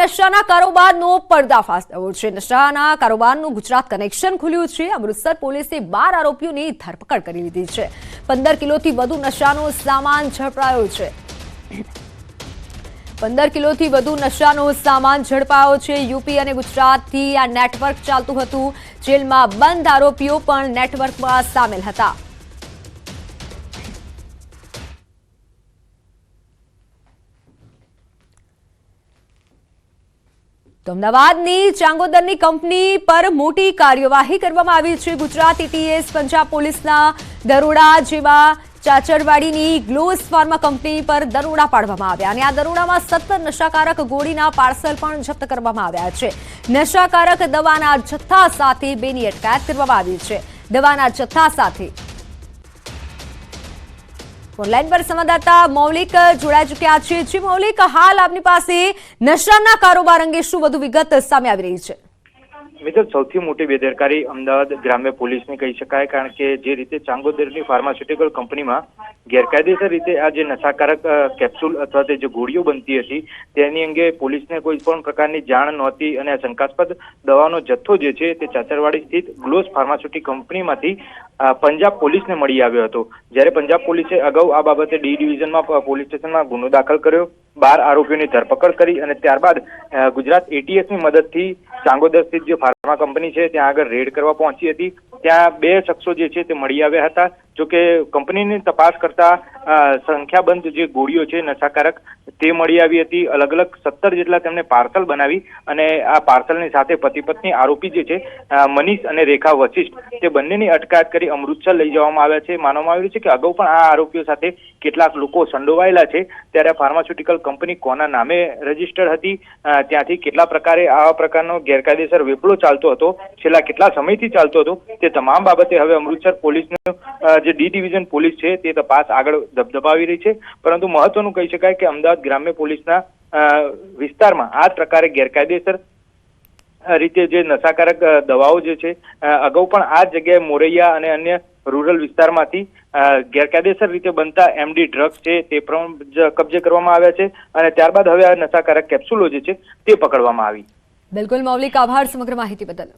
નશાના કારોબારનો પર્દાફાશ થયો છે. નશાના કારોબારનું ગુજરાત કનેક્શન ખુલ્યું છે. અમૃતસર પોલીસે બાર આરોપીઓની ધરપકડ કરી લીધી છે. પંદર કિલોથી વધુ નશાનો સામાન ઝડપાયો છે. પંદર કિલોથી વધુ નશાનો સામાન ઝડપાયો છે. યુપી અને ગુજરાતથી આ નેટવર્ક ચાલતું હતું. જેલમાં બંધ આરોપીઓ પણ નેટવર્કમાં સામેલ હતા. તો અમદાવાદની ચાંગોદરની કંપની પર મોટી કાર્યવાહી કરવામાં આવી છે. ગુજરાત એટીએસ પંજાબ પોલીસના દરોડા જેવા ચાચરવાડીની ગ્લોઝ ફાર્મા કંપની પર દરોડા પાડવામાં આવ્યા અને આ દરોડામાં સત્તર નશાકારક ગોળીના પાર્સલ પણ જપ્ત કરવામાં આવ્યા છે. નશાકારક દવાના જથ્થા સાથે બેની અટકાયત કરવામાં આવી છે. દવાના જથ્થા સાથે ઓનલાઈન પર સંવાદદાતા મૌલિક જોડાઈ ચુક્યા છે. જી મૌલિક, હાલ આપની પાસે નશાના કારોબાર અંગે શું વધુ વિગત સામે આવી રહી છે? મિત્ર, સૌથી મોટી બેદરકારી અમદાવાદ ગ્રામ્ય પોલીસની કહી શકાય, કારણ કે જે રીતે ચાંગોદરની ફાર્માસ્યુટિકલ કંપનીમાં ગેરકાયદેસર રીતે આ જે નશાકારક કેપ્સ્યુલ અથવા તે જે ગોળીઓ બનતી હતી, તેની અંગે પોલીસને કોઈ પણ પ્રકારની જાણ નહોતી અને આ શંકાસ્પદ દવાનો જથ્થો જે છે તે ચાચરવાડી સ્થિત ગ્લોસ ફાર્માસ્યુટિક કંપનીમાંથી પંજાબ પોલીસને મળી આવ્યો હતો. જ્યારે પંજાબ પોલીસે અગાઉ આ બાબતે ડી ડિવિઝનમાં પોલીસ સ્ટેશનમાં ગુનો દાખલ કર્યો. બાર આરોપીઓની ધરપકડ કરી અને ત્યારબાદ ગુજરાત એટીએસની મદદથી ચાંગોદર સ્થિત જે ફાર્મા કંપની છે, ત્યાં આગળ રેડ કરવા પહોંચી હતી. ત્યાં બે શખ્સો જે છે તે મળી આવ્યા હતા, જોકે કંપનીની તપાસ કરતા સંખ્યાબંધ જે ગોળીઓ છે નશાકારક તે મળી આવી હતી. અલગ અલગ સત્તર જેટલા તેમને પાર્સલ બનાવી અને આ પાર્સલની સાથે પતિ પત્ની આરોપી જે છે મનીષ અને રેખા વશિષ્ઠ, તે બંનેની અટકાયત કરી અમૃતસર લઈ જવામાં આવ્યા છે. માનવામાં આવ્યું છે કે અગાઉ પણ આ આરોપીઓ સાથે કેટલાક લોકો સંડોવાયેલા છે. ત્યારે ફાર્માસ્યુટિકલ કંપની કોના નામે રજીસ્ટર્ડ હતી? ત્યાંથી કેટલા પ્રકારે આવા પ્રકારનો ગેરકાયદેસર વેપલો ચાલતો હતો? છેલ્લા કેટલા સમયથી ચાલતો હતો? તે તમામ બાબતે હવે અમૃતસર પોલીસનું જે ડી ડિવિઝન પોલીસ છે, તે તપાસ આગળ ધબધબાવી રહી છે. પરંતુ મહત્વનું કહી શકાય કે અમદાવાદ ગ્રામ્ય પોલીસના વિસ્તારમાં આ પ્રકારે ગેરકાયદેસર રીતે જે નશાકારક દવાઓ જે છે અગાઉ પણ આ જગ્યાએ મોરૈયા અને અન્ય રૂરલ વિસ્તારમાંથી ગેરકાયદેસર રીતે બનતા એમડી ડ્રગ્સ છે, તે પણ કબજે કરવામાં આવ્યા છે અને ત્યારબાદ હવે આ નશાકારક કેપ્સ્યુલો જે છે, તે પકડવામાં આવી. બિલકુલ, મૌલિક આભાર સમગ્ર માહિતી બદલ.